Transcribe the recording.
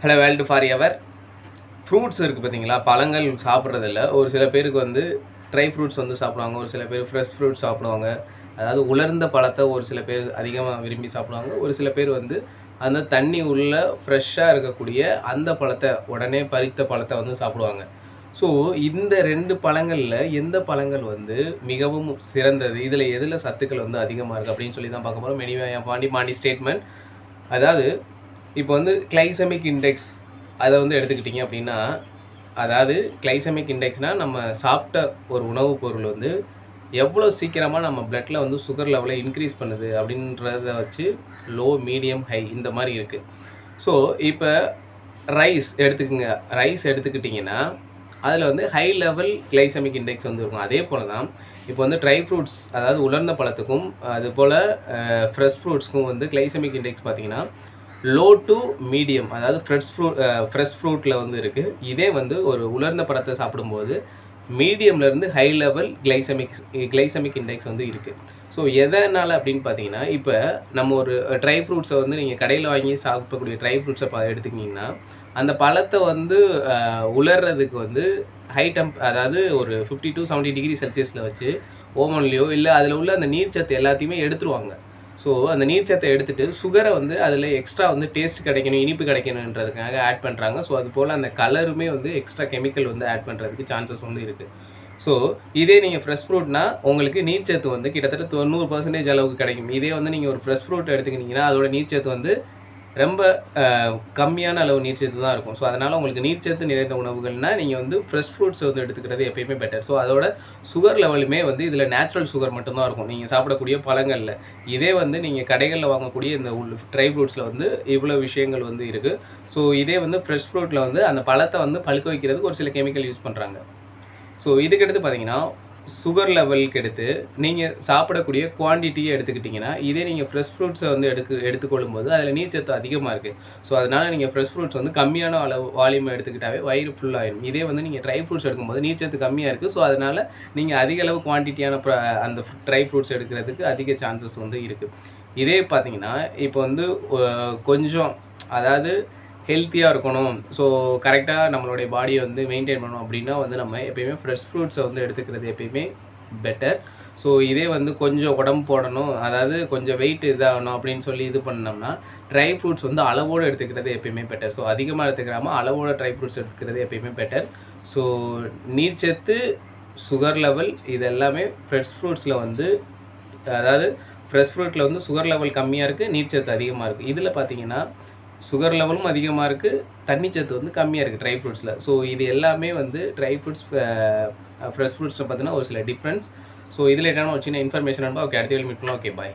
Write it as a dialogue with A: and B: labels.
A: Hello world forever எவர் ஃப்ரூட்ஸ் இருக்குது பார்த்தீங்களா பழங்கள் சாப்பிட்றதில்ல. ஒரு சில பேருக்கு வந்து ட்ரை ஃப்ரூட்ஸ் வந்து சாப்பிடுவாங்க. ஒரு சில பேர் ஃப்ரெஷ் ஃப்ரூட்ஸ் சாப்பிடுவாங்க. அதாவது உலர்ந்த பழத்தை ஒரு சில பேர் அதிகமாக விரும்பி சாப்பிடுவாங்க. ஒரு சில பேர் வந்து அந்த தண்ணி உள்ள ஃப்ரெஷ்ஷாக இருக்கக்கூடிய அந்த பழத்தை உடனே பறித்த பழத்தை வந்து சாப்பிடுவாங்க. ஸோ இந்த ரெண்டு பழங்களில் எந்த பழங்கள் வந்து மிகவும் சிறந்தது? இதில் எதில் சத்துக்கள் வந்து அதிகமாக இருக்குது அப்படின்னு சொல்லி தான் பார்க்க போகிறோம் மெனிவே பாண்டி மாண்டி ஸ்டேட்மெண்ட் அதாவது இப்போ வந்து கிளைசமிக் இண்டெக்ஸ் அதை வந்து எடுத்துக்கிட்டிங்க அப்படின்னா அதாவது கிளைசமிக் இண்டெக்ஸ்னால் நம்ம சாப்பிட்ட ஒரு உணவுப் பொருள் வந்து எவ்வளோ சீக்கிரமாக நம்ம பிளட்டில் வந்து சுகர் லெவலை இன்க்ரீஸ் பண்ணுது அப்படின்றத வச்சு லோ மீடியம் ஹை இந்த மாதிரி இருக்குது ஸோ இப்போ ரைஸ் எடுத்துக்கோங்க. ரைஸ் எடுத்துக்கிட்டிங்கன்னா அதில் வந்து ஹை லெவல் கிளைசமிக் இண்டெக்ஸ் வந்து இருக்கும். அதே போல் தான் இப்போ வந்து ட்ரை ஃப்ரூட்ஸ் அதாவது உலர்ந்த பழத்துக்கும் அதுபோல் ஃப்ரெஷ் ஃப்ரூட்ஸ்க்கும் வந்து கிளைசமிக் இண்டெக்ஸ் பார்த்தீங்கன்னா லோ டு மீடியம் அதாவது ஃப்ரெஷ் ஃப்ரூட் ஃப்ரெஷ் ஃப்ரூட்டில் வந்து இருக்குது இதே வந்து ஒரு உலர்ந்த பழத்தை சாப்பிடும்போது மீடியம்லேருந்து high level glycemic glycemic index வந்து இருக்குது ஸோ எதனால் அப்படின்னு பார்த்தீங்கன்னா இப்போ நம்ம ஒரு ட்ரை ஃப்ரூட்ஸை வந்து நீங்கள் கடையில் வாங்கி சாப்பிடக்கூடிய ட்ரை ஃப்ரூட்ஸை பா எடுத்துக்கிட்டிங்கன்னா அந்த பழத்தை வந்து உலர்றதுக்கு வந்து ஹை டெம்ப் அதாவது ஒரு ஃபிஃப்டி டு செவன்ட்டி டிகிரி செல்சியஸில் வச்சு ஓமன்லேயோ இல்லை அதில் உள்ள அந்த நீர்ச்சத்து எல்லாத்தையுமே எடுத்துருவாங்க. ஸோ அந்த நீர்ச்சத்தை எடுத்துகிட்டு சுகரை வந்து அதில் எக்ஸ்ட்ரா வந்து டேஸ்ட் கிடைக்கணும் இனிப்பு கிடைக்கணுன்றதுக்காக ஆட் பண்ணுறாங்க ஸோ அது போல் அந்த கலருமே வந்து எக்ஸ்ட்ரா கெமிக்கல் வந்து ஆட் பண்ணுறதுக்கு சான்சஸ் வந்து இருக்குது ஸோ இதே நீங்கள் ஃப்ரெஷ் ஃப்ரூட்னா உங்களுக்கு நீர்ச்சத்து வந்து கிட்டத்தட்ட தொண்ணூறு பர்சன்டேஜ் அளவுக்கு கிடைக்கும். இதே வந்து நீங்கள் ஒரு ஃப்ரெஷ் ஃப்ரூட் எடுத்துக்கிட்டிங்கன்னா அதோட நீர்ச்சத்து வந்து ரொம்ப கம்மியான அளவு நீர்ச்சத்து தான் இருக்கும். ஸோ அதனால் உங்களுக்கு நீர்ச்சத்து நிறைந்த உணவுகள்னால் நீங்கள் வந்து ஃப்ரெஷ் ஃப்ரூட்ஸ் வந்து எடுத்துக்கிறது எப்பயுமே பெட்டர் ஸோ அதோட சுகர் லெவலுமே வந்து இதில் நேச்சுரல் சுகர் மட்டும்தான் இருக்கும். நீங்கள் சாப்பிடக்கூடிய பழங்களில். இதே வந்து நீங்கள் கடைகளில் வாங்கக்கூடிய இந்த உள் ட்ரை ஃப்ரூட்ஸில் வந்து இவ்வளோ விஷயங்கள் வந்து இருக்குது ஸோ இதே வந்து ஃப்ரெஷ் ஃப்ரூட்டில் வந்து அந்த பழத்தை வந்து பழுக்க வைக்கிறதுக்கு ஒரு சில கெமிக்கல் யூஸ் பண்ணுறாங்க ஸோ இதுக்கடுத்து பார்த்தீங்கன்னா சுகர் லெவலுக்கு எடுத்து நீங்கள் சாப்பிடக்கூடிய குவான்டிட்டியை எடுத்துக்கிட்டிங்கன்னா இதே நீங்கள் ஃப்ரெஷ் ஃப்ரூட்ஸை வந்து எடுக்க எடுத்துக்கொள்ளும் போது அதில் நீர்ச்சத்து அதிகமாக இருக்குது ஸோ அதனால் நீங்கள் ஃப்ரெஷ் ஃப்ரூட்ஸ் வந்து கம்மியான அளவு வால்யூம் எடுத்துக்கிட்டாவே வயிறு ஃபுல்லாகிடும் இதே வந்து நீங்கள் ட்ரை ஃப்ரூட்ஸ் எடுக்கும்போது நீர்ச்சத்து கம்மியாக இருக்குது ஸோ அதனால் நீங்கள் அதிக அளவு குவான்டிட்டியான ப்ர அந்த ட்ரை ஃப்ரூட்ஸ் எடுக்கிறதுக்கு அதிக சான்சஸ் வந்து இருக்குது இதே பார்த்தீங்கன்னா இப்போ வந்து கொஞ்சம் அதாவது ஹெல்த்தியாக இருக்கணும். ஸோ கரெக்டாக நம்மளுடைய பாடியை வந்து மெயின்டைன் பண்ணணும் அப்படின்னா வந்து நம்ம எப்பயுமே ஃப்ரெஷ் ஃப்ரூட்ஸை வந்து எடுத்துக்கிறது எப்பயுமே பெட்டர் ஸோ இதே வந்து கொஞ்சம் உடம்பு போடணும். அதாவது கொஞ்சம் வெயிட் இதாகணும் அப்படின்னு சொல்லி இது பண்ணோம்னா ட்ரை ஃப்ரூட்ஸ் வந்து அளவோடு எடுத்துக்கிறது எப்பயுமே பெட்டர் ஸோ அதிகமாக எடுத்துக்கிறாமல் அளவோட ட்ரை ஃப்ரூட்ஸ் எடுத்துக்கிறது எப்பயுமே பெட்டர் ஸோ நீர்ச்சத்து சுகர் லெவல் இது எல்லாமே ஃப்ரெஷ் ஃப்ரூட்ஸில் வந்து அதாவது ஃப்ரெஷ் ஃப்ரூட்டில் வந்து சுகர் லெவல் கம்மியாக இருக்குது நீர்ச்சத்து அதிகமாக இருக்குது இதில் பார்த்தீங்கன்னா சுகர் லெவலும் அதிகமாக இருக்குது தண்ணி சத்து வந்து கம்மியாக இருக்குது ட்ரை ஃப்ரூட்ஸில் ஸோ இது எல்லாமே வந்து ட்ரை ஃப்ரூட்ஸ் ஃப்ரெஷ் ஃப்ரூட்ஸில் பார்த்தீங்கன்னா ஒரு சில டிஃப்ரென்ஸ் ஸோ இதில் என்னென்ன ஒரு சின்ன இன்ஃபர்மேஷன் ஓகே அடுத்த மீட் பண்ணலாம். Okay bye